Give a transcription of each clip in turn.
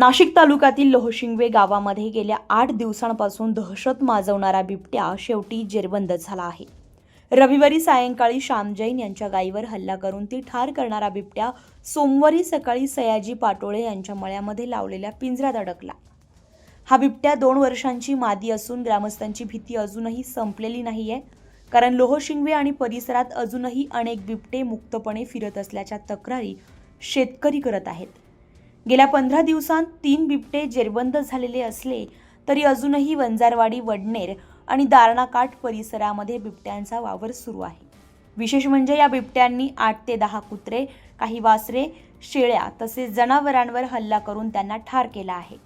नाशिक तालुक्यातील लोहशिंगवे गावामध्ये गेल्या आठ दिवसांपासून दहशत माजवणारा बिबट्या शेवटी जेरबंद झाला आहे. रविवारी सायंकाळी श्याम जैन यांच्या गायीवर हल्ला करून ती ठार करणारा बिबट्या सोमवारी सकाळी सयाजी पाटोळे यांच्या मळ्यामध्ये लावलेल्या पिंजऱ्यात अडकला. हा बिबट्या दोन वर्षांची मादी असून ग्रामस्थांची भीती अजूनही संपलेली नाही आहे कारण लोहशिंगवे आणि परिसरात अजूनही अनेक बिबटे मुक्तपणे फिरत असल्याच्या तक्रारी शेतकरी करत आहेत. गेल्या पंधरा दिवसांत तीन बिबटे जेरबंद झालेले असले तरी अजूनही वंजारवाडी वडनेर आणि दारणाकाठ परिसरामध्ये बिबट्यांचा वावर सुरू आहे. विशेष म्हणजे या बिबट्यांनी आठ ते दहा कुत्रे काही वासरे शेळ्या तसेच जनावरांवर हल्ला करून त्यांना ठार केला आहे.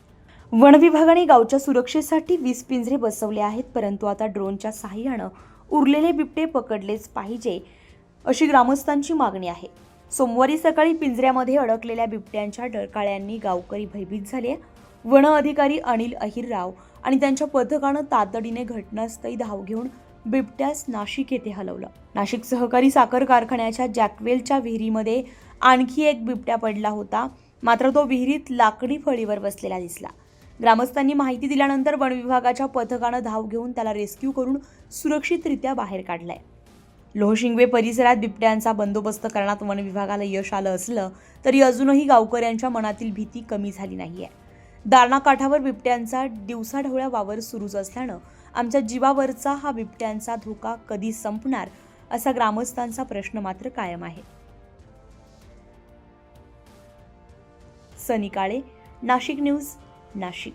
वन विभागाने गावच्या सुरक्षेसाठी वीस पिंजरे बसवले आहेत परंतु आता ड्रोनच्या साह्यानं उरलेले बिबटे पकडलेच पाहिजे अशी ग्रामस्थांची मागणी आहे. सोमवारी सकाळी पिंजऱ्यामध्ये अडकलेल्या बिबट्यांच्या डरकाळ्यांनी गावकरी भयभीत झाले. वन अधिकारी अनिल अहिरराव आणि त्यांच्या पथकानं तातडीने घटनास्थळी धाव घेऊन बिबट्यास नाशिक येथे हलवलं. नाशिक सहकारी साखर कारखान्याच्या जॅकवेलच्या विहिरीमध्ये आणखी एक बिबट्या पडला होता. मात्र तो विहिरीत लाकडी फळीवर बसलेला दिसला. ग्रामस्थांनी माहिती दिल्यानंतर वनविभागाच्या पथकानं धाव घेऊन त्याला रेस्क्यू करून सुरक्षितरित्या बाहेर काढलाय. लोहशिंगवे परिसरात बिबट्यांचा बंदोबस्त करण्यात वन विभागाला यश आलं असलं तरी अजूनही गावकऱ्यांच्या मनातील भीती कमी झाली नाहीये. दारणा काठावर बिबट्यांचा दिवसाढवळ्या वावर सुरूच असल्यानं आमच्या जीवावरचा हा बिबट्यांचा धोका कधी संपणार असा ग्रामस्थांचा प्रश्न मात्र कायम आहे. सनी काळे नाशिक न्यूज नाशिक.